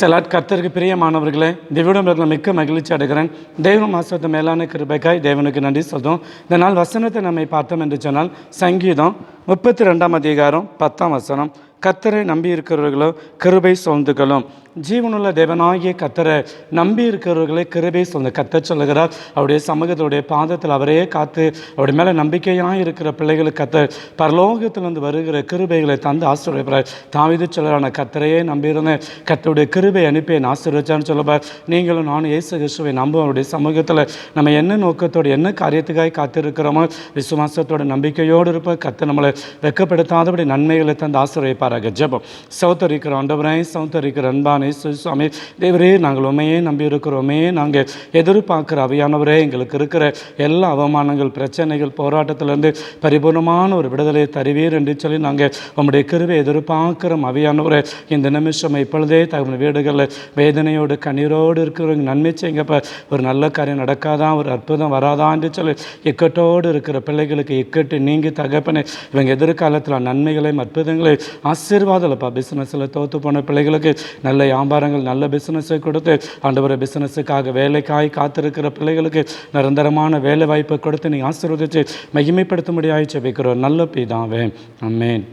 செலாட் கர்த்தருக்கு பிரியமானவர்களே தேவனிடமிருந்த மிக்க மகிழ்ச்சி அடைகிறேன். தெய்வ மாசத்து மேலான கிருபைக்காய் தேவனுக்கு நன்றி சொல்கிறோம் இந்த நாள் வசனத்தை நம்மை பார்த்தோம் என்று சொன்னால் சங்கீதம் முப்பத்தி ரெண்டாம் அதிகாரம் பத்தாம் வசனம். கர்த்தரை நம்பி இருக்கிறவர்களோ கிருபை சோழ்ந்துகளும் ஜீவனுள்ள தேவனாகிய கத்தரை நம்பி இருக்கிறவர்களை கிருபை சொந்த கத்த சொல்லுகிறார் அவருடைய சமூகத்துடைய பாதத்தில் அவரே காத்து அவருடைய மேலே நம்பிக்கையாக இருக்கிற பிள்ளைகளுக்கு கத்த பரலோகத்திலிருந்து வருகிற கிருபைகளை தந்து ஆசீர்வதிப்பார். தாவிது சொல்லலான கத்தரையே நம்பியிருந்தேன். கத்தருடைய கிருபை அனுப்பி என் ஆசீர்வச்சான்னு சொல்லப்பார் நீங்களும் நானும் இயேசு கிறிஸ்துவை நம்பும் அவருடைய சமூகத்தில் நம்ம என்ன நோக்கத்தோடு என்ன காரியத்துக்காக காத்திருக்கிறோமோ விசுவாசத்தோட நம்பிக்கையோடு இருப்ப கத்த நம்மளை வெக்கப்படுத்தாதபடி நன்மைகளை தந்து ஆசீர்வதிப்பாராக. ஜபம். சௌத்தரிக்கிற ஆண்டவரை சௌத்தரிக்கிற அன்பான சுவாமி தேவரே நாங்கள் உண்மையே நம்பி இருக்கிறோமே நாங்கள் எதிர்பார்க்குற அவையானவரே எங்களுக்கு இருக்கிற எல்லா அவமானங்கள் பிரச்சனைகள் போராட்டத்திலேருந்து பரிபூர்ணமான ஒரு விடுதலையை தருவீர் என்று சொல்லி நாங்கள் உங்களுடைய கிருவை எதிர்பார்க்குற அவையானவரே இந்த நிமிஷம் இப்பொழுதே தகுந்த வீடுகளில் வேதனையோடு கண்ணீரோடு இருக்கிறவங்க நன்மை செய்யுங்கப்ப. ஒரு நல்ல காரியம் நடக்காதான் ஒரு அற்புதம் வராதான்னு சொல்லி இக்கட்டோடு இருக்கிற பிள்ளைகளுக்கு இக்கட்டு நீங்கி தகப்பனை இவங்க எதிர்காலத்தில் நன்மைகளையும் அற்புதங்களையும் ஆசீர்வாதம்ப்பா பிஸ்னஸில் தோற்று போன பிள்ளைகளுக்கு நல்ல வியாபாரங்கள் நல்ல பிஸ்னஸை கொடுத்து ஆண்டவரை பிஸ்னஸுக்காக வேலைக்காய் காத்திருக்கிற பிள்ளைகளுக்கு நிரந்தரமான வேலை வாய்ப்பை கொடுத்து நீ ஆசீர்வதித்து மகிமைப்படுத்த முடியாது வைக்கிற நல்ல பிதாவே. அம்மேன்